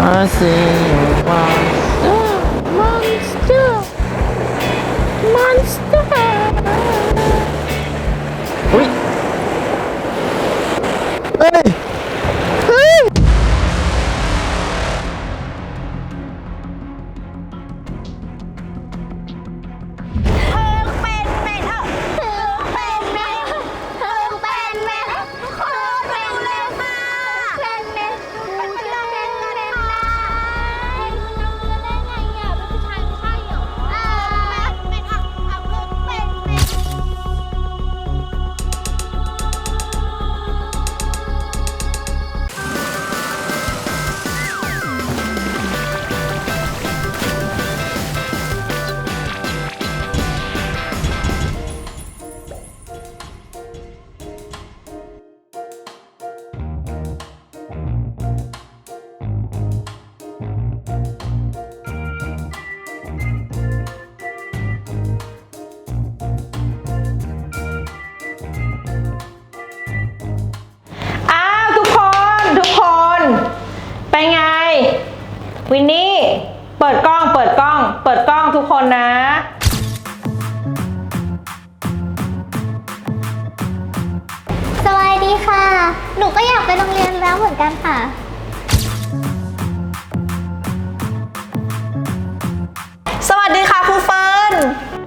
I see a monster. Monster. Monster อุ้ย วินนี่เปิดกล้องเปิดกล้อง เปิดกล้องทุกคนนะสวัสดีค่ะ หนูก็อยากไปโรงเรียนแล้วเหมือนกันค่ะ สวัสดีค่ะครูเฟิร์น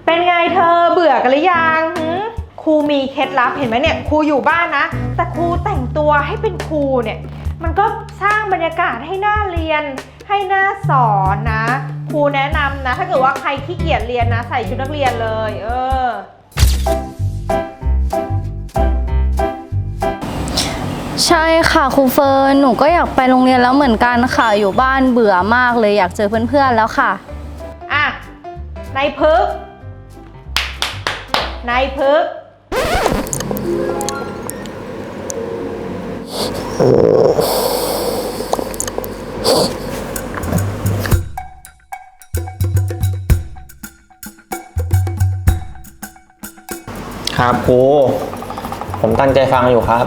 เป็นไงเธอเบื่อกันหรือยังหืมครูมีเคล็ดลับเห็นไหมเนี่ยครูอยู่บ้านนะ แต่ครูแต่งตัวให้เป็นครูเนี่ย มันก็สร้างบรรยากาศให้หน่าเรียน ให้หน่าสอนนะ ครูแนะนำนะ ถ้าเกิดว่าใครขี้เกียจเรียนนะ ใส่ชุดนักเรียนเลย เออ ใช่ค่ะครูเฟิร์นหนูก็อยากไปโรงเรียนแล้วเหมือนกันค่ะ อยู่บ้านเบื่อมากเลยอยากเจอเพื่อนๆแล้วค่ะ อะนายพึกนายพึก ครับครูผมตั้งใจฟังอยู่ครับ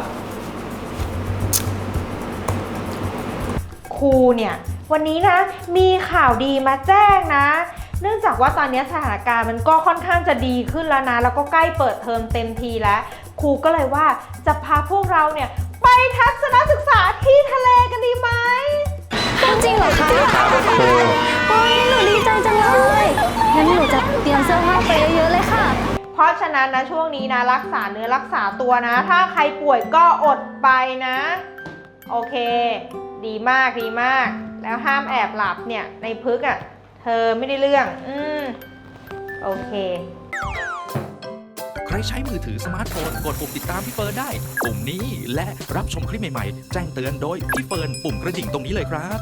ครูเนี่ย วันนี้นะ มีข่าวดีมาแจ้งนะ เนื่องจากว่าตอนนี้สถานการณ์มันก็ค่อนข้างจะดีขึ้นแล้วนะ แล้วก็ใกล้เปิดเทอมเต็มทีแล้ว ครูก็เลยว่าจะพาพวกเราเนี่ย ไปทัศนศึกษาที่ทะเลกันดีไหมจริงเหรอคะโอ้ยหนูดีใจจังเลยงั้นหนูจะเตรียมเสื้อผ้าไปเยอะๆเลยค่ะ เพราะฉะนั้นนะช่วงนี้นะรักษาเนื้อรักษาตัวนะ ถ้าใครป่วยก็อดไปนะ โอเค ดีมากดีมาก แล้วห้ามแอบหลับเนี่ยในพึกอะ่ะเธอไม่ได้เรื่อง อืมโอเค ใครใช้มือถือสมาร์ทโฟน กดปุ่มติดตามพี่เฟิร์นได้ ปุ่มนี้และรับชมคลิปใหม่ๆ แจ้งเตือนโดยพี่เฟิร์นปุ่มกระดิ่งตรงนี้เลยครับ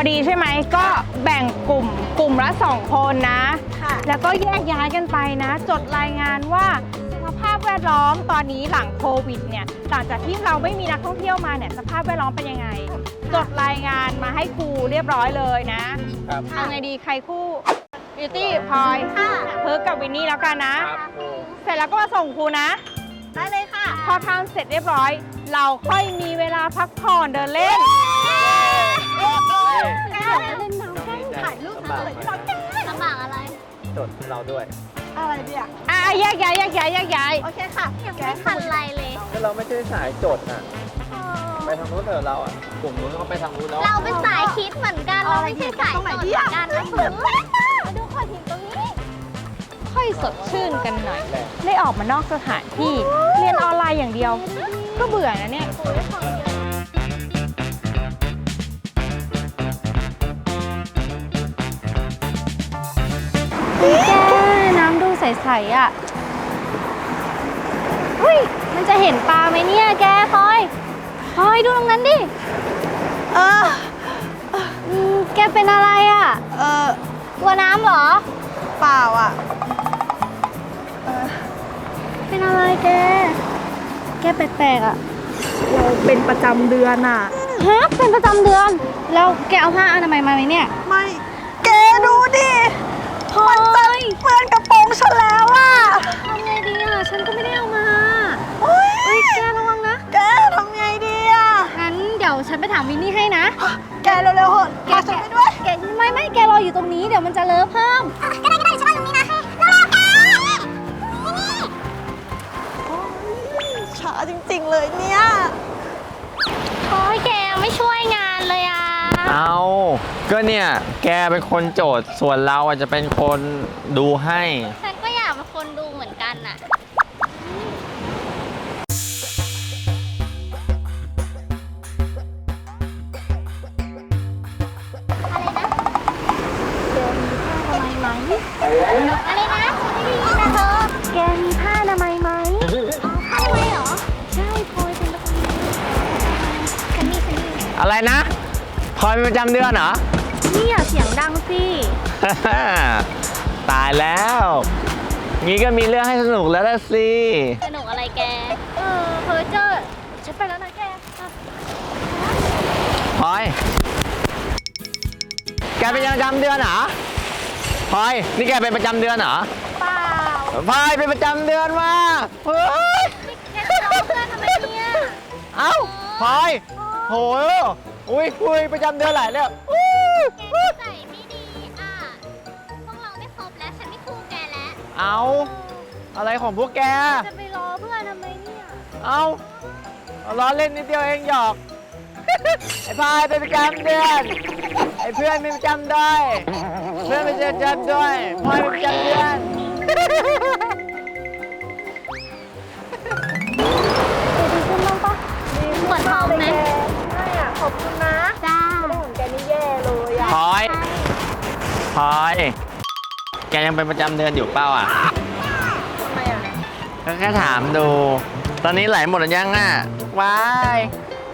อดีใช่ไหมก็แบ่งกลุ่มกลุ่มละ2คนนะ ค่ะ แล้วก็แยกย้ายกันไปนะ จดรายงานว่าสภาพแวดล้อมตอนนี้หลังโควิดเนี่ยหลังจากที่เราไม่มีนักท่องเที่ยวมาเนี่ยสภาพแวดล้อมเป็นยังไง จดรายงานมาให้ครูเรียบร้อยเลยนะครับเอาไงดีใครคู่บิวตี้พลอยค่ะ เพิร์กกับวินนี่แล้วกันนะเสร็จแล้วก็มาส่งครูนะ ได้เลยค่ะ พอทำเสร็จเรียบร้อย เราค่อยมีเวลาพักผ่อนเดินเล่น เล่นน้ำกันถ่ายรูปสวยๆลำบากอะไร จดเราด้วย อะไรเดียอะแยกย้ายแยกย้ายแยกย้ายโอเคค่ะยังไม่ทันไรเลยก็เราไม่ใช่สายจดน่ะ ไปทางนู้นเถอะเราอะ กลุ่มนู้นเขาไปทางนู้นแล้ว เราเป็นสายคิดเหมือนกัน เราไม่ใช่สายสดเหมือนกันนะเฟิร์มาดูขอทิมตรงนี้ ค่อยสดชื่นกันหน่อย ได้ออกมานอกสถานที่ เรียนออนไลน์อย่างเดียว ก็เบื่อนะเนี่ย แกน้ำดูใสๆอะเฮ้ยมันจะเห็นปลาไหมเนี่ย แกพลอยพลอยดูตรงนั้นดิ เออเป็นอะไรอะ เออกลัวน้ำเหรอ เปล่าอะเป็นอะไรแก แกแปลกๆอะ เราเป็นประจำเดือนอะฮะเป็นประจำเดือน แล้วแกเอาผ้าอนามัยมาไหมเนี่ย ไม่ แกดูดิ พลอย เปื้อนกระโปรงฉันแล้วอะทำไงดีอะ ฉันก็ไม่ได้เอามาเฮ้ยเฮ้ยแกระวังนะ แกทำไงดีอะ งั้นเดี๋ยวฉันไปถามวินนี่ให้นะ แกเร็วๆเหอะพาฉันไปด้วย แกไม่ไม่แกรออยู่ตรงนี้เดี๋ยวมันจะเลอะเพิ่ม ก็ได้ก็ได้ฉันว่าตรงนี้นะรอกันนี่ช้าจริงๆเลยเนี่ย โอ้ยแกไม่ช่วยงาน เอาก็เนี่ย แกเป็นคนโจทย์ ส่วนเราอาจจะเป็นคนดูให้ ฉันก็อยากเป็นคนดูเหมือนกันน่ะ อะไรนะแกมีผ้าอะไรนะไม่ได้ยินนะเธอแกมีผ้าอนามัยไหมอ๋อทำไมเหรอ ใช่พลอยเป็นประจำฉันมีฉันมีอะไรนะ พลอยเป็นประจำเดือนเหรอ นี่อย่าเสียงดังสิ ตายแล้ว งี้ก็มีเรื่องให้สนุกแล้วละสิ สนุกอะไรแก เออเพอเจอร์ฉันไปแล้วนะแกอะพลอย แกเป็นประจำเดือนเหรอ พลอย นี่แกเป็นประจำเดือนเหรอ เปล่าพลอยเป็นประจำเดือนมาเฮ้ย แกจะร้องเพื่อนทำไมเนี่ย เอ้า พลอย โห อุ้ยคุยประจำเดือนหลายแล้วแกนิสัยไม่ดีอะ พวกเราไม่ครบแล้วฉันไม่คู่แกแล้วเอาอะไรของพวกแก จะไปรอเพื่อนทำไมเนี่ยเอาล้อเล่นนิดเดียวเองหยอก ไอ้พายเป็นประจำเดือน ไอ้เพื่อนเป็นประจำด้วย เพื่อนเป็นประจำด้วยพลอยเป็นประจำเดือน ลอย แกยังเป็นประจำเดือนอยู่เปล่าอะ ทำไมอะก็แค่ถามดู ตอนนี้ไหลหมดหรือยังอะวาย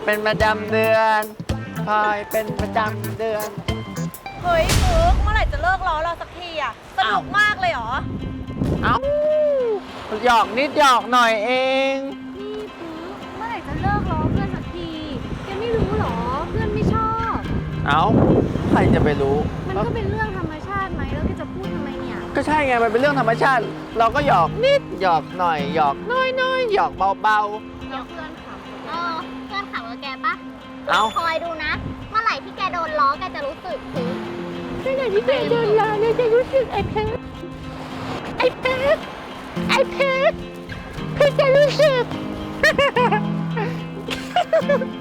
เป็นประจำเดือนพลอยเป็นประจำเดือน เฮ้ยฟุกเมื่อไหร่จะเลิกล้อเราสักทีอะ สนุกมากเลยเหรอ เอ้าหยอกนิดหยอกหน่อยเอง นี่ปุ๊เมื่อไหร่จะเลิกล้อเพื่อนสักทีแกไม่รู้เหรอ เพื่อนไม่ชอบ เอ้า ใครจะไปรู้ มันก็เป็นเรื่องธรรมชาติไหม ใช่ไงมันเป็นเรื่องธรรมชาติ เราก็หยอกนิดหยอกหน่อยหยอกน้อยน้อยหยอกเบาเดี๋ยวเพื่อนขับเออเพื่อนขับกับแกปะเอ้า คอยดูนะ เมื่อไหร่ที่แกโดนล้อแกจะรู้สึกถึงเมื่อไหร่ที่แกเดินลาเนี่ยจะรู้สึกไอ้เพชรไอ้เพชรไอ้เพชรเพชรจะรู้สึก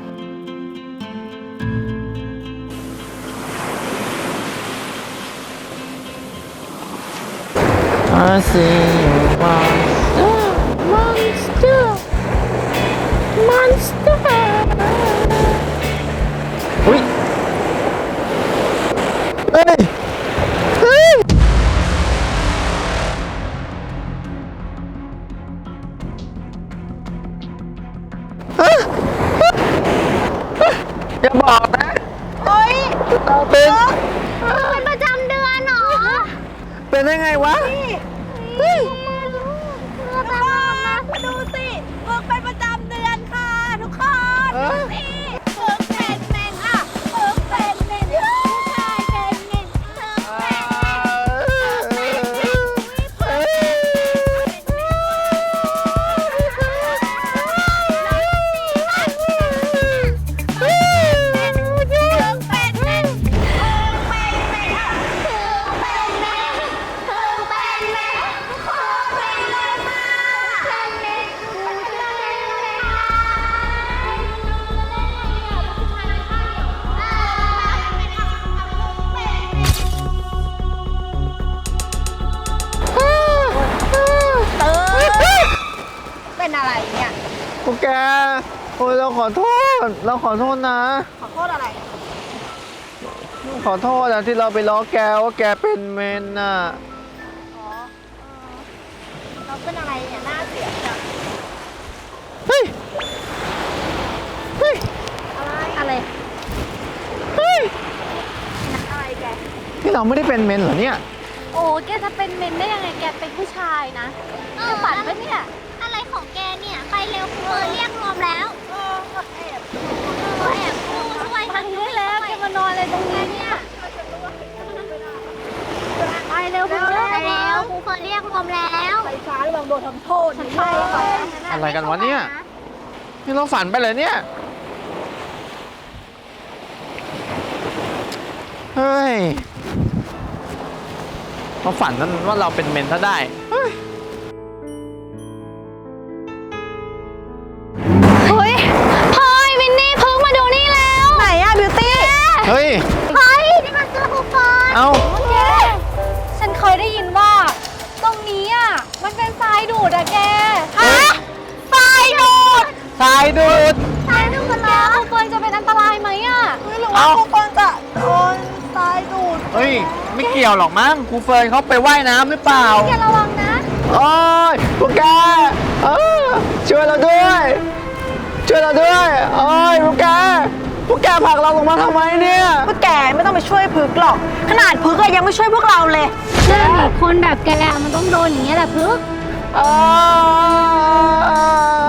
ๆ I see you monster monster อุ้ยเฮ้ยเฮ้ยอย่าบอกนะเฮ้ยเป็น เป็นประจำเดือนเหรอ เป็นได้ไงวะ เฮ้ยเมื่อตลอดนะดูสิเฟิกเป็นประจำเดือนค่ะ ทุกคนสิ แก โอ้ยเราขอโทษ เราขอโทษนะ ขอโทษอะไร ขอโทษนะที่เราไปล้อแกว่าแกเป็นเมนน่ะ อ๋อเออเราเป็นอะไรเนี่ยหน้าเสียจังเฮ้ย เฮ้ย อะไรอะไรเฮ้ย อะไรที่เราไม่ได้เป็นเมนเหรอเนี่ย โอ้แกจะเป็นเมนได้ยังไงแกเป็นผู้ชายนะแกฝันปะเนี่ย อะไรของแก เร็วครูเฟิร์นเรียกรวมแล้วเออแอบแอบครูช่วยไปได้แล้วแกมานอนอะไรตรงนี้เนี่ยไปเร็วไปคุณแม่แล้วครูเฟิร์นเรียกรวมแล้วอะไรกันวะเนี่ยนี่เราฝันไปเลยเนี่ยเฮ้ยเราฝันนั้นว่าเราเป็นเมนถ้าได้เเฮ้ย เฮ้ย นี่มันเสื้อครูเฟิร์นเอ้า แกฉันเคยได้ยินว่า ตรงนี้อะ มันเป็นทรายดูดอะแกฮะทรายดูดสายดูด ทรายดูดเหรอครูเฟิร์นจะเป็นอันตรายไหมอะไม่รู้ว่าครูเฟิร์นจะโดนทรายดูดเฮ้ย ไม่เกี่ยวหรอกมั้งครูเฟิร์นเขาไปว่ายน้ำหรือเปล่า แกระวังนะ โอ้ยพวกแกเออช่วยเราด้วย ช่วยเราด้วย โอ้ยพวกแก พวกแกผลักเราลงมาทำไมเนี่ย พวกแกไม่ต้องไปช่วยพึกหรอก ขนาดพึกอะยังไม่ช่วยพวกเราเลย เรื่องนี้คนแบบแกมันต้องโดนอย่างนี้ยแหละพึกอ้าว